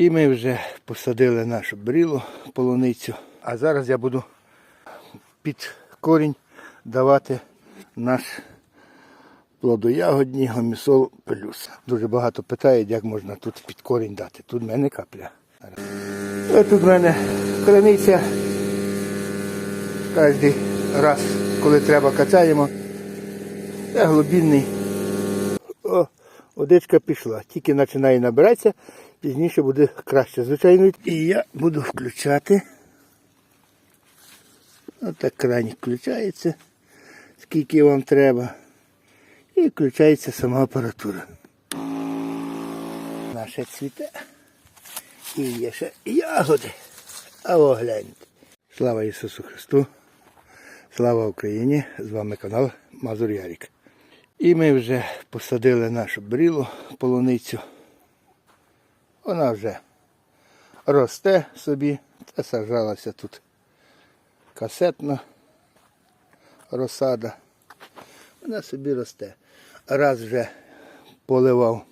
І ми вже посадили нашу брілу полуницю. А зараз я буду під корінь давати наш плодоягодній гомісол плюс. Дуже багато питають, як можна тут під корінь дати. Тут в мене капля. Ось тут в мене криниця. Кожен раз, коли треба, качаємо. Це глибинний. О, водичка пішла. Тільки починає набиратися, пізніше буде краще, звичайно. І я буду включати. Отак краник включається, скільки вам треба. І включається сама апаратура. Наше цвіте. І є ще ягоди. А о, гляньте. Слава Ісусу Христу! Слава Україні! З вами канал Мазур Ярік. І ми вже посадили нашу брілу полуницю. Вона вже росте собі, та сажалася тут касетна розсада. Вона собі росте. Раз вже поливав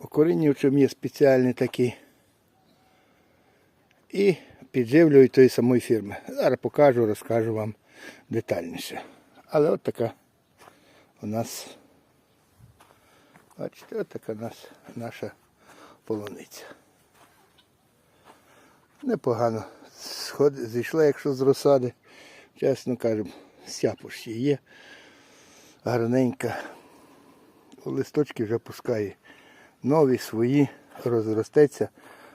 окорінювачем є спеціальний такий. І підживлюю тої самої фірми. Зараз покажу, розкажу вам детальніше. Але от така у нас, бачите, от така нас наша полуниця. Непогано сход, зійшла, якщо з розсади. Чесно кажемо, сяпущі є. Гарненька. Листочки вже пускає нові свої, розростеться.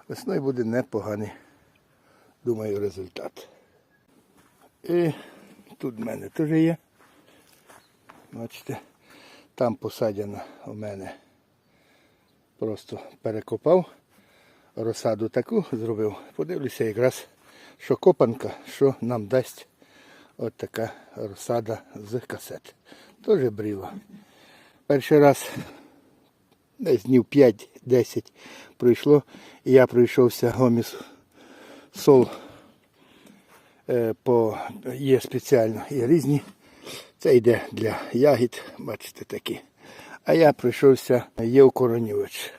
Весною буде непоганий, думаю, результат. І тут в мене теж є. Бачите, там посадяно у мене. Просто перекопав, розсаду таку зробив. Подивлюся якраз, що копанка, що нам дасть от така розсада з касет. Теж бріла. Перший раз десь днів 5-10 пройшло, і я пройшовся гоміс сол е, по є спеціально і різні. Це йде для ягід, бачите такі. А я пройшовся є укоронювач.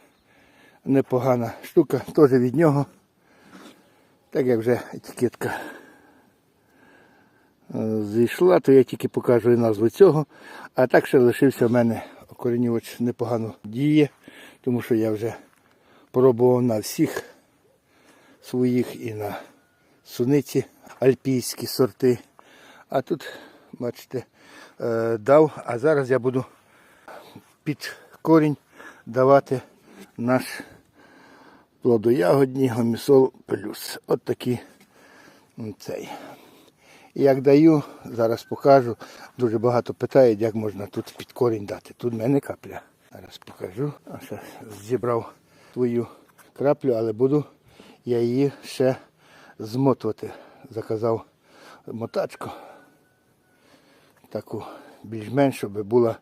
Непогана штука, теж від нього. Так як вже етикетка зійшла, то я тільки покажу назву цього. А так ще лишився в мене окорінювач непогано діє, тому що я вже пробував на всіх своїх і на суниці альпійські сорти. А тут, бачите, дав, а зараз я буду під корінь давати наш плодоягодній гомісол плюс. От такий цей. Як даю, зараз покажу. Дуже багато питають, як можна тут під корінь дати. Тут в мене капля. Зараз покажу. Зібрав свою краплю, але буду я її ще змотувати. Заказав мотачку. Таку більш-менш, щоб була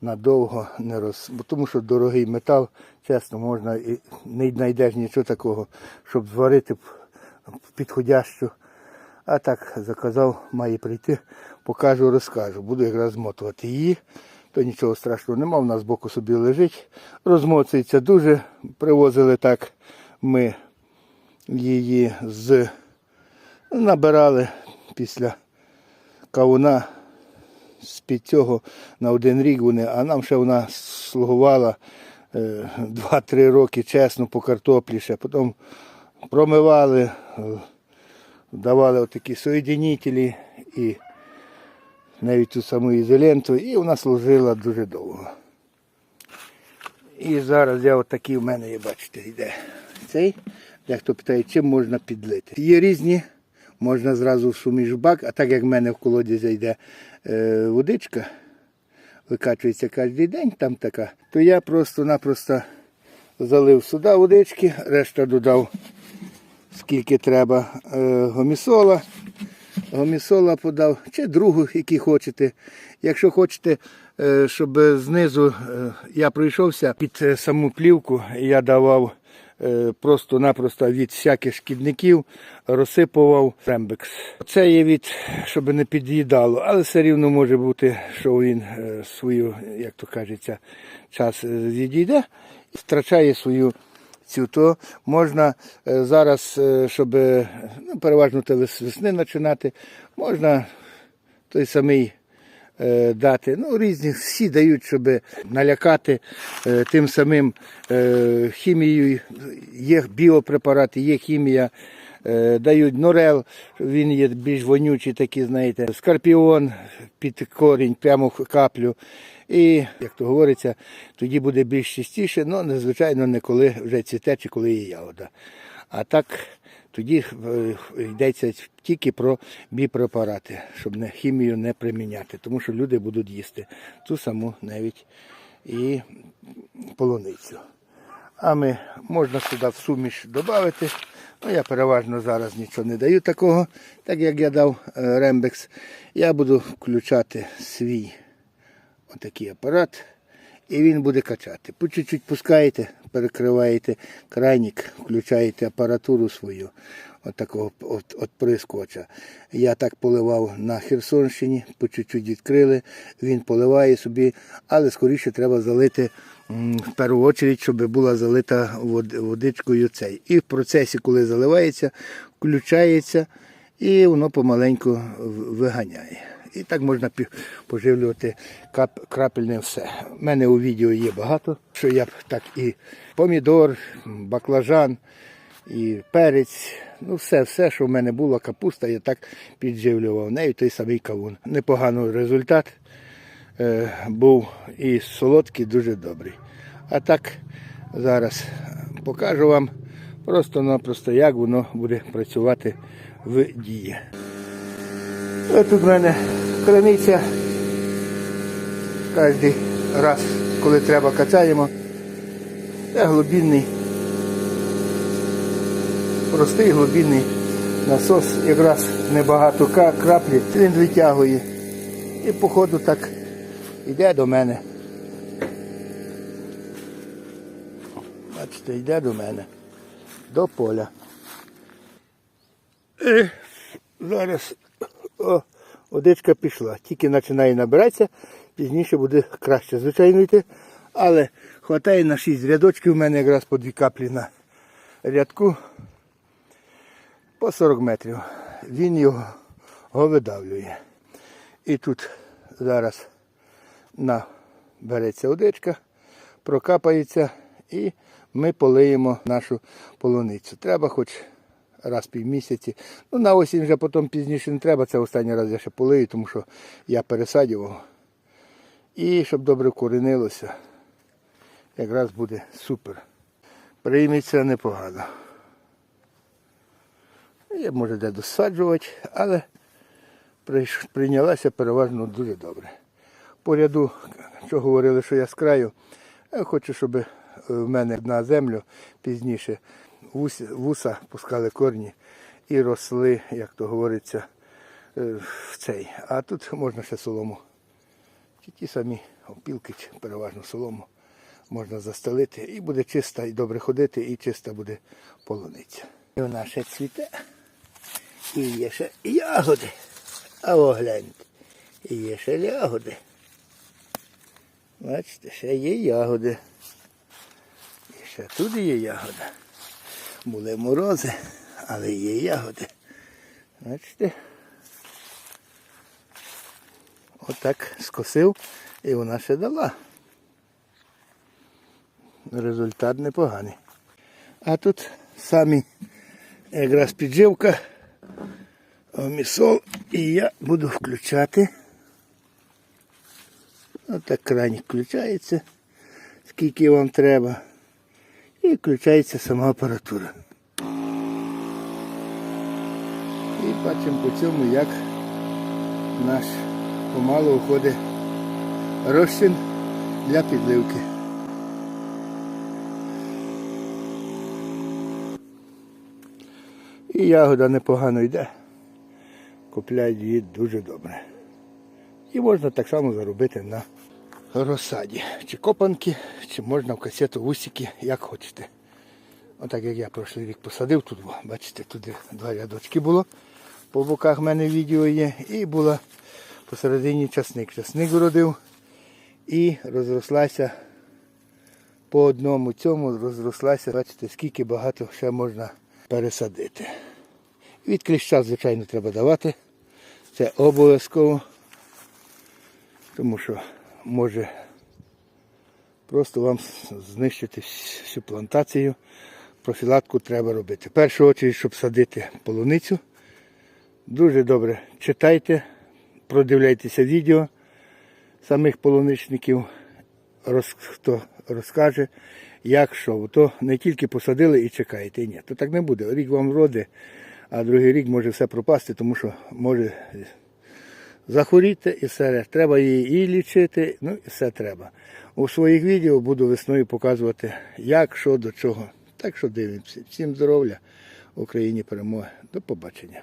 надовго не роз. Тому що дорогий метал, чесно, можна і не знайдеш нічого такого, щоб зварити підходящу. А так заказав, має прийти, покажу, розкажу. Буду якраз змотувати її, то нічого страшного нема, вона збоку собі лежить. Розмотується дуже. Привозили так ми її з набирали після кавуна з-під цього на один рік вони, а нам ще вона слугувала е, 2-3 роки чесно по картоплі ще. Потім промивали. е, давали отакі соєдинителі і навіть ту саму ізоленту, і вона служила дуже довго. І зараз я отакий в мене бачите, йде цей. Дехто питає, чим можна підлити. Є різні, можна зразу в суміш в бак, а так як в мене в колодязі йде е, водичка, викачується кожен день, там така, то я просто-напросто залив сюди водички, решта додав скільки треба е, гомісола. Гомісола подав, чи другу, який хочете. Якщо хочете, е, щоб знизу е, я пройшовся під е, саму плівку, я давав просто-напросто від всяких шкідників, розсипував рембекс. Це є від, щоб не під'їдало, але все рівно може бути, що він е, свою, як то кажеться, час е, відійде. втрачає свою цю, то можна е, зараз, е, щоб е, ну, переважно весни починати, можна той самий е, дати. Ну, різні всі дають, щоб налякати е, тим самим е, хімією. Є біопрепарати, є хімія. Е, Дають норел, він є більш вонючий, такий, знаєте, скорпіон під корінь, прямо в каплю. І, як то говориться, тоді буде більш чистіше, але незвичайно не коли вже цвіте чи коли є ягода. А так тоді е, йдеться тільки про біпрепарати, щоб хімію не приміняти, тому що люди будуть їсти ту саму навіть і полуницю. А ми можна сюди в суміш додати. Ну, я переважно зараз нічого не даю такого, так як я дав рембекс. Я буду включати свій отакий апарат, і він буде качати. По чуть-чуть пускаєте, перекриваєте крайник, включаєте апаратуру свою, от такого от, от прискоча. Я так поливав на Херсонщині, по чуть-чуть відкрили, він поливає собі, але скоріше треба залити в першу чергу, щоб була залита водичкою цей. І в процесі, коли заливається, включається і воно помаленьку виганяє. І так можна поживлювати крапельне все. У мене у відео є багато, що я б так і помідор, баклажан, і перець. Ну, все, все, що в мене було, капуста, я так підживлював нею той самий кавун. Непоганий результат е, був і солодкий, дуже добрий. А так зараз покажу вам просто-напросто, як воно буде працювати в дії. Ось тут в мене криниця. Кожен раз, коли треба, качаємо. Це глибинний, простий глибинний насос, якраз небагато краплі, він витягує. І по ходу так йде до мене. Бачите, йде до мене. До поля. І зараз о, водичка пішла. Тільки починає набиратися, пізніше буде краще, звичайно, йти. Але хватає на 6 рядочків, у мене якраз по дві каплі на рядку по 40 метрів. Він його, видавлює. І тут зараз набереться водичка, прокапається і ми полиємо нашу полуницю. Треба хоч раз в півмісяці. Ну, на осінь вже потім пізніше не треба, це останній раз я ще полию, тому що я пересадював. І щоб добре вкоренилося, якраз буде супер. Прийметься непогано. Я може де досаджувати, але прийнялася переважно дуже добре. По ряду, що говорили, що я з краю, я хочу, щоб е, в мене на землю пізніше вуса, пускали корні і росли, як то говориться, е, в цей. А тут можна ще солому. Ті, самі опілки, переважно солому можна застелити і буде чиста і добре ходити, і чиста буде полуниця. І вона ще цвіте. І є ще ягоди. А о, гляньте. І є ще ягоди. Бачите, ще є ягоди. І ще тут є ягода. Були морози, але є ягоди. Бачите? Отак скосив і вона ще дала. Результат непоганий. А тут самі якраз підживка, місол, і я буду включати. Отак краник включається, скільки вам треба. І включається сама апаратура. І бачимо по цьому, як наш помалу виходить розчин для підливки. І ягода непогано йде. Купляють її дуже добре. І можна так само заробити на розсаді. Чи копанки, чи можна в касету вусики, як хочете. Отак як я прошлий рік посадив тут, бачите, тут два рядочки було. По боках в мене відео є. І була посередині часник. Часник вродив і розрослася по одному цьому розрослася. Бачите, скільки багато ще можна пересадити. Від кліща, звичайно, треба давати. Це обов'язково. Тому що може просто вам знищити всю плантацію. Профілактику треба робити. В першу чергу, щоб садити полуницю, дуже добре читайте, продивляйтеся відео самих полуничників, роз, хто розкаже, як що. То не тільки посадили і чекаєте. Ні, то так не буде. Рік вам роди, а другий рік може все пропасти, тому що може захворіти і все. Треба її і лічити, ну і все треба. У своїх відео буду весною показувати, як, що, до чого. Так що дивимося. Всім здоров'я, Україні перемоги. До побачення.